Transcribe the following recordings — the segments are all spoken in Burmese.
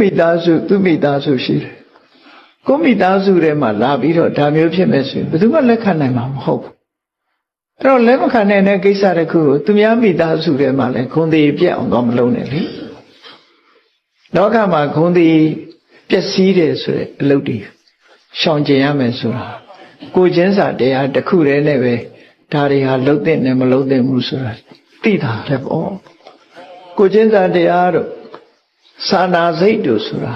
မိသားစုသူမိသားစုရှိတယ်ကိုမိသားစုထဲမှာလာပြီးတော့ဒါမျိုးဖြစ်မဲ့ဆိုရင်ဘယ်သူမှလက်ခံနိုင်မှာမဟုတ်ဘူးအဲ့တော့လက်မခံနိုင်တဲ့ကိစ္စတစ်ခုကိုသူများမိသားစုထဲမှာလည်းခွန်သေးပြက်အောင်တော့မလုပ်နဲ့လေလောကမှာခွန်သေးပျက်စီးတယ်ဆိုတဲ့အလုပ်တွေရှောင်ကျင်ရမယ်ဆိုတာကိုချင်းစာတရားတစ်ခုတည်းနဲ့ပဲဒါတွေဟာလှုပ်တဲ့နဲ့မလှုပ်တဲ့ဘူးဆိုတာသိတာလည်းပေါ့ကိုချင်းစာတရားတို့ စာနာစိတ်တို့ဆိုတာ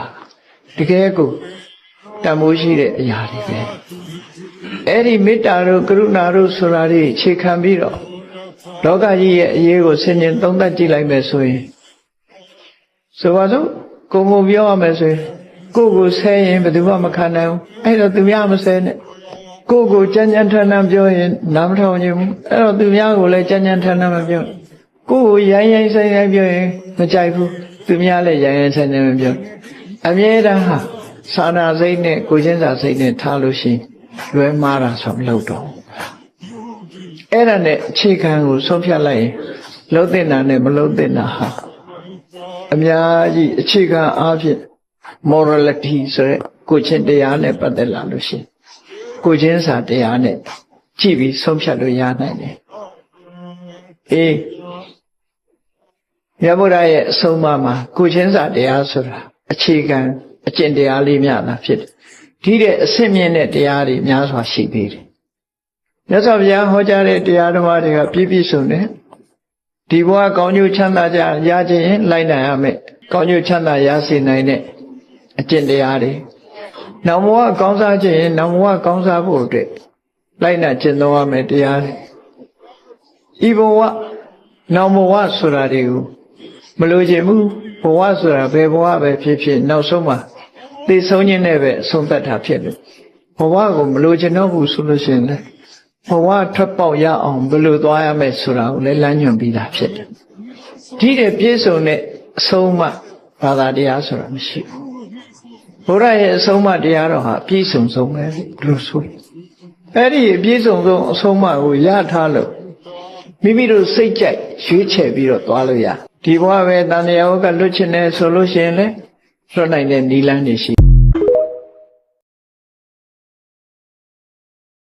တကယ်ကိုတန်ဖိုးရှိတဲ့အရာတွေပဲအဲ့ဒီမေတ္တာတို့ကရုဏာတို့ဆိုတာတွေခြေခံပြီးတော့လောကကြီးရဲ့အရေးကိုဆင်ញင်သုံးသပ်ကြည့်လိုက်မယ်ဆိုရင်ဆိုပါစို့ကိုယ်ကိုပြောရမယ်ဆိုရင်ကိုယ်ကိုဆဲရင်ဘယ်သူမှမခံနိုင်ဘူးအဲ့တော့သူများမဆဲနဲ့ကိုယ်ကိုကြမ်းကြမ်းထန်ထန်ပြောရင်နားမထောင်ခြင်းဘူးအဲ့တော့သူများကိုလည်းကြမ်းကြမ်းထန်ထန်မပြောကိုယ်ကိုရိုင်းရိုင်းဆိုင်ဆိုင်ပြောရင်မကြိုက်ဘူး သူများလည်းရိုင်းရိုင်းဆိုင်ဆိုင်မပြောအမြဲတမ်းဟာသာနာစိတ်နဲ့ကိုချင်းစာစိတ်နဲ့ထားလို့ရှိရင်လွဲမှားတာဆိုမလုပ်တော့အဲ့ဒါနဲ့အခြေခံကိုဆုံးဖြတ်လိုက်ရင်လှုပ်တဲ့နာနဲ့မလှုပ်တဲ့နာဟာအများကြီးအခြေခံအားဖြင့် morality ဆိုတဲ့ကိုချင်းတရားနဲ့ပတ်သက်လာလို့ရှိရင်ကိုချင်းစာတရားနဲ့ကြည့်ပြီးဆုံးဖြတ်လို့ရနိုင်တယ်အေး မြတ်ဗုဒ္ဓရဲ့အဆုံးအမမှာကိုချင်းစာတရားဆိုတာအခြေခံအကျင့်တရားလေးများတာဖြစ်တယ်ဒီတဲ့အဆင့်မြင့်တဲ့တရားတွေများစွာရှိသေးတယ်မြတ်စွာဘုရားဟောကြားတဲ့တရားဓမ္မတွေကပြည့်ပြည့်စုံတယ်ဒီဘဝကောင်းကျိုးချမ်းသာကြရခြင်းရင်လိုက်နိုင်ရမယ်ကောင်းကျိုးချမ်းသာရစေနိုင်တဲ့အကျင့်တရားတွေနောင်ဘဝကောင်းစားခြင်းရင်နောင်ဘဝကောင်းစားဖို့အတွက်လိုက်နာကျင့်သုံးရမယ်တရားတွေဤဘဝနောင်ဘဝဆိုတာတွေကို မလိုချင်ဘူးဘဝဆိုတာဘယ်ဘဝပဲဖြစ်ဖြစ်နောက်ဆုံးမှာသိဆုံးခြင်းနဲ့ပဲအဆုံးသတ်တာဖြစ်တယ်ဘဝကိုမလိုချင်တော့ဘူးဆိုလို့ရှိရင်လည်းဘဝထွက်ပေါက်ရအောင်ဘယ်လိုသွားရမယ်ဆိုတာကိုလည်းလမ်းညွှန်ပြီးတာဖြစ်တယ်ဒီတဲ့ပြည့်စုံတဲ့အဆုံးအမဘာသာတရားဆိုတာမရှိဘူးဘုရားရဲ့အဆုံးအမတရားတော်ဟာပြည့်စုံဆုံးပဲလို့ဆိုအဲ့ဒီအပြည့်စုံဆုံးအဆုံးအမကိုရထားလို့မိမိတို့စိတ်ကြိုက်ရွေးချယ်ပြီးတော့သွားလို့ရ ဒီဘဝပဲတန်တရားဝကလွတ်ချင်တယ်ဆိုလို့ရှိရင်လေလွတ်နိုင်တဲ့နီလန်းနေရှိ